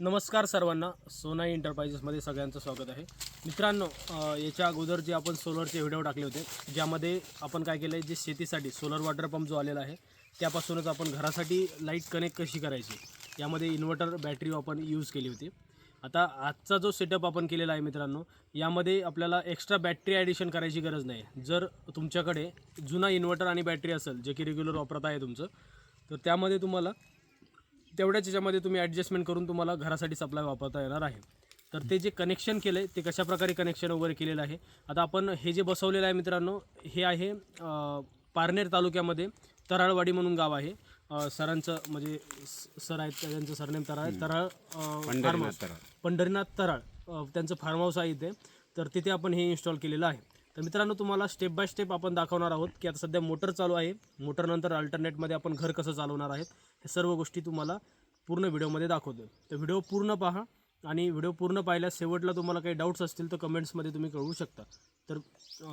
नमस्कार सर्वांना सोना एंटरप्राइजेसमध्ये सगळ्यांचं स्वागत आहे. मित्रांनो याच्या अगोदर जे आपण सोलरचे व्हिडिओ टाकले होते ज्यामध्ये आपण काय केलं आहे जे शेतीसाठी सोलर वॉटर पंप जो आलेला आहे त्यापासूनच आपण घरासाठी लाइट कनेक्ट कशी करायची यामध्ये इन्व्हर्टर बॅटरी आपण यूज केली होती. आता आजचा जो सेटअप आपण केलेला आहे मित्रांनो यामध्ये आपल्याला एक्स्ट्रा बॅटरी ॲडिशन करायची गरज नाही. जर तुमच्याकडे जुना इन्व्हर्टर आणि बॅटरी असेल जे की रेग्युलर वापरत आहे तुमचं तर त्यामध्ये तुम्हाला तेवढ्याच याच्यामध्ये तुम्ही ॲडजस्टमेंट करून तुम्हाला घरासाठी सप्लाय वापरता येणार आहे. तर ते जे कनेक्शन केलं आहे ते कशाप्रकारे कनेक्शन वगैरे केलेलं आहे? आता आपण हे जे बसवलेलं आहे मित्रांनो हे आहे पारनेर तालुक्यामध्ये तराळवाडी म्हणून गाव आहे. सरांचं म्हणजे स- सर आहेत त्यांचं सरनेम तराळ आहे. तराळ अं, फार्म हाऊस पंढरीनाथ तराळ. त्यांचं फार्म हाऊस आहे इथे. तर तिथे आपण हे इन्स्टॉल केलेलं आहे. तर मित्रांनो तुम्हाला स्टेप बाय स्टेप आपण दाखवणार आहोत की आता सध्या मोटर चालू आहे. मोटरनंतर अल्टरनेटमध्ये आपण घर कसं चालवणार आहेत. हे सर्व गोष्टी तुम्हाला पूर्ण व्हिडिओमध्ये दाखवतो तर व्हिडिओ पूर्ण पहा आणि व्हिडिओ पूर्ण पाहिल्यास शेवटला तुम्हाला काही डाऊट्स असतील तर कमेंट्समध्ये तुम्ही कळवू शकता. तर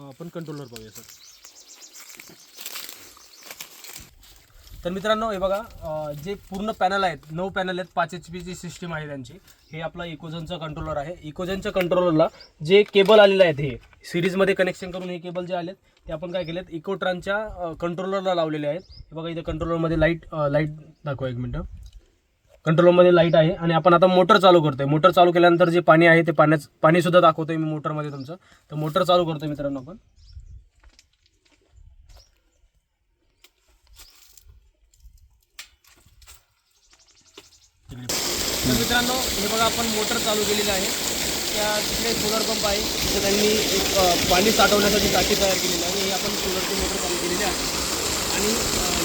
आपण कंट्रोलर पाहूया सर तर मित्रांनो हे बघा जे पूर्ण पॅनल आहेत नऊ पॅनल आहेत पाच एच पीची सिस्टीम आहे त्यांची. हे आपला इकोझनचा कंट्रोलर आहे. इकोझनच्या कंट्रोलरला जे केबल आलेले आहेत हे सिरीजमध्ये कनेक्शन करून हे केबल जे आलेत ते आपण काय केलेत इकोट्रानच्या कंट्रोलरला लावलेले आहेत. हे बघा इथे कंट्रोलरमध्ये लाइट लाइट दाखवा एक मिनटं. कंट्रोलरमध्ये लाइट आहे आणि आपण आता मोटर चालू करतोय. मोटर चालू केल्यानंतर जे पाणी आहे ते पाण्याच पाणीसुद्धा दाखवतोय मी मोटरमध्ये तुमचं. तर मोटर चालू करतोय मित्रांनो आपण. तर मित्रांनो हे बघा आपण मोटर चालू केलेली आहे. त्या तिकडे सोलर पंप आहे. तिथं त्यांनी एक पाणी साठवण्यासाठी टाकी तयार केलेली आहे. हे आपण सोलरची मोटर चालू केलेली आहे. आणि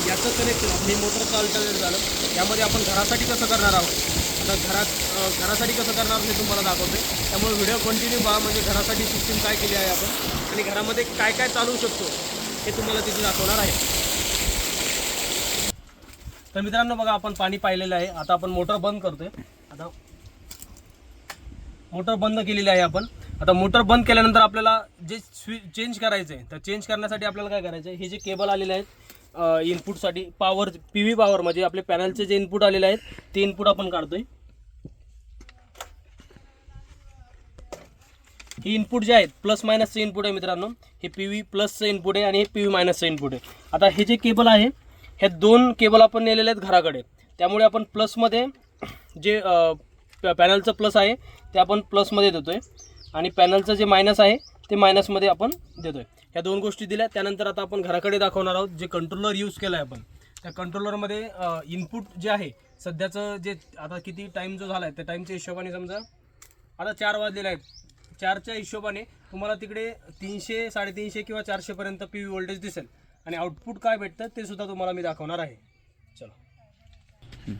याचं कनेक्शन हे मोटरचं अल्टरनेट झालं. यामध्ये आपण घरासाठी कसं करणार आहोत? आता घरात घरासाठी कसं करणार मी हे तुम्हाला दाखवते त्यामुळे व्हिडिओ कंटिन्यू पहा म्हणजे घरासाठी सिस्टीम काय केली आहे आपण. आणि घरामध्ये काय काय चालू शकतो हे तुम्हाला तिथे दाखवणार आहे. तर मित्रांनो बघा आपण पाणी पाहिलेलं आहे. आता आपण मोटर बंद करतोय. आता मोटर बंद केलेली आहे आपण. आता मोटर बंद केल्यानंतर आपल्याला जे स्विच चेंज करायचं आहे तर चेंज करण्यासाठी आपल्याला काय करायचं आहे हे जे केबल आलेले आहेत इनपुटसाठी पॉवर पी व्ही पॉवर म्हणजे आपले पॅनलचे जे इनपुट आलेले आहेत ते इनपुट आपण काढतोय. हे इनपुट जे आहेत प्लस मायनसचं इनपुट आहे मित्रांनो. हे पी व्ही प्लसचं इनपुट आहे आणि हे पी व्ही मायनसचं इनपुट आहे. आता हे जे केबल आहे हे दोन केबल आपण नेलेले आहेत घराकडे. त्यामुळे आपण प्लसमध्ये जे पॅनलचं प्लस आहे ते आपण प्लसमध्ये देतो आहे आणि पॅनलचं जे मायनस आहे ते मायनसमध्ये आपण देतो आहे ह्या दोन गोष्टी दिल्या. त्यानंतर आता आपण घराकडे दाखवणार आहोत जे कंट्रोलर यूज केलं आहे आपण. त्या कंट्रोलरमध्ये इनपुट जे आहे सध्याचं जे आता किती टाईम जो झाला आहे त्या टाईमच्या हिशोबाने समजा आता चार वाजलेले आहेत. चारच्या हिशोबाने तुम्हाला तिकडे तीनशे साडेतीनशे किंवा चारशेपर्यंत पी व्ही व्होल्टेज दिसेल. आणि आउटपुट काय भेटतं ते सुद्धा तुम्हाला मी दाखवणार आहे. चलो.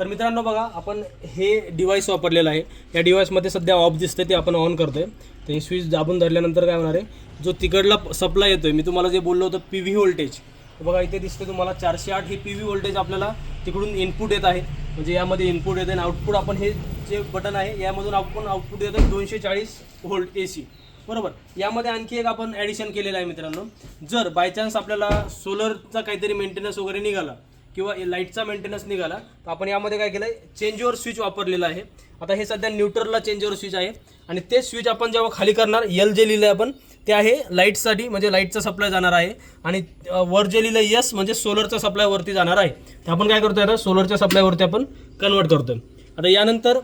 तर मित्रांनो बघा आपण हे डिव्हाइस वापरलेलं आहे. या डिव्हाइसमध्ये सध्या ऑफ दिसतं ते आपण ऑन करतोय. तर हे स्विच दाबून धरल्यानंतर काय होणार आहे? जो तिकडला सप्लाय येतोय मी तुम्हाला जे बोललो होतं पी व्ही व्होल्टेज बघा इथे दिसते तुम्हाला चारशे आठ हे पी व्ही व्होल्टेज आपल्याला तिकडून इनपुट येत आहे. म्हणजे यामध्ये इनपुट येते आणि आउटपुट आपण हे जे बटन आहे यामधून आपण आउटपुट येतं दोनशे चाळीस व्होल्ट ए सी बरोबर? यामध्ये आणखी एक आपण ॲडिशन केलेलं आहे मित्रांनो. जर बाय चान्स आपल्याला सोलरचा काहीतरी मेंटेनन्स वगैरे निघाला किंवा लाईटचा मेंटेनन्स निघाला तर आपण यामध्ये काय केलं आहे चेंजओव्हर स्विच वापरलेलं आहे. आता हे सध्या न्यूट्रलला चेंजओव्हर स्विच आहे. आणि ते स्विच आपण जेव्हा खाली करणार यल जे लिहिलं आहे आपण ते आहे लाईटसाठी म्हणजे लाईटचा सप्लाय जाणार आहे. आणि वर जे लिहिलं यस म्हणजे सोलरचा सप्लाय वरती जाणार आहे. तर आपण काय करतोय आता? सोलरच्या सप्लायवरती आपण कन्वर्ट करतोय. आता यानंतर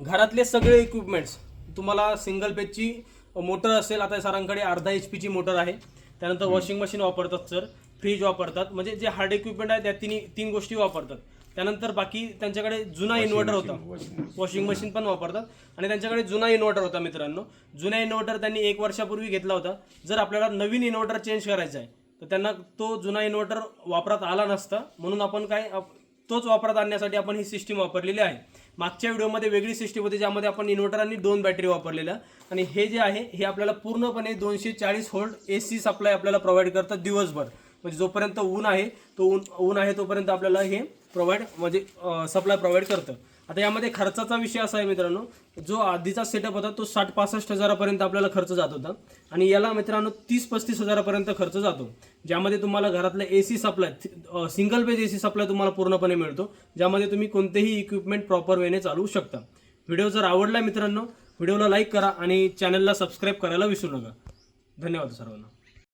घरातले सगळे इक्विपमेंट्स तुम्हाला सिंगल पेजची मोटर असेल आता सरांकडे अर्धा एच पीची मोटर आहे. त्यानंतर वॉशिंग मशीन वापरतात सर फ्रीज वापरतात. म्हणजे जे हार्ड इक्विपमेंट आहे त्या तिन्ही तीन गोष्टी वापरतात. त्यानंतर बाकी त्यांच्याकडे जुना इन्व्हर्टर होता. वॉशिंग मशीन पण वापरतात. आणि त्यांच्याकडे जुना इन्व्हर्टर होता मित्रांनो. जुना इन्व्हर्टर त्यांनी एक वर्षापूर्वी घेतला होता. जर आपल्याला नवीन इन्व्हर्टर चेंज करायचा आहे तर त्यांना तो जुना इन्व्हर्टर वापरात आला नसता. म्हणून आपण काय तोच वापरात आणण्यासाठी आपण ही सिस्टीम वापरलेली आहे. मागच्या व्हिडिओमध्ये वेगळी सिस्टीम होती ज्यामध्ये आपण इन्व्हर्टर आणि दोन बॅटरी वापरलेल्या आणि हे जे आहे हे आपल्याला पूर्णपणे दोनशे चाळीस व्होल्ट ए सी सप्लाय आपल्याला प्रोव्हाइड करतात दिवसभर. म्हणजे जोपर्यंत ऊन आहे तो ऊन ऊन आहे तोपर्यंत आपल्याला हे प्रोव्हाइड म्हणजे सप्लाय प्रोव्हाइड करतं. आता यामध्ये खर्चाचा विषय असा आहे मित्रांनो जो आधीचा सेटअप होता तो साठ पासष्ट हजारापर्यंत आपल्याला खर्च जात होता. आणि याला मित्रांनो तीस पस्तीस हजारापर्यंत खर्च जातो. ज्यामध्ये तुम्हाला घरातला A C supply single phase A C supply तुम्हाला पूर्णपणे मिळतो. ज्यामध्ये तुम्ही कोणतेही इक्विपमेंट प्रॉपर वेने चालवू शकता. व्हिडिओ जर आवडला मित्रांनो व्हिडिओला लाईक करा आणि चॅनलला सबस्क्राईब करायला विसरू नका. धन्यवाद सर्वांना.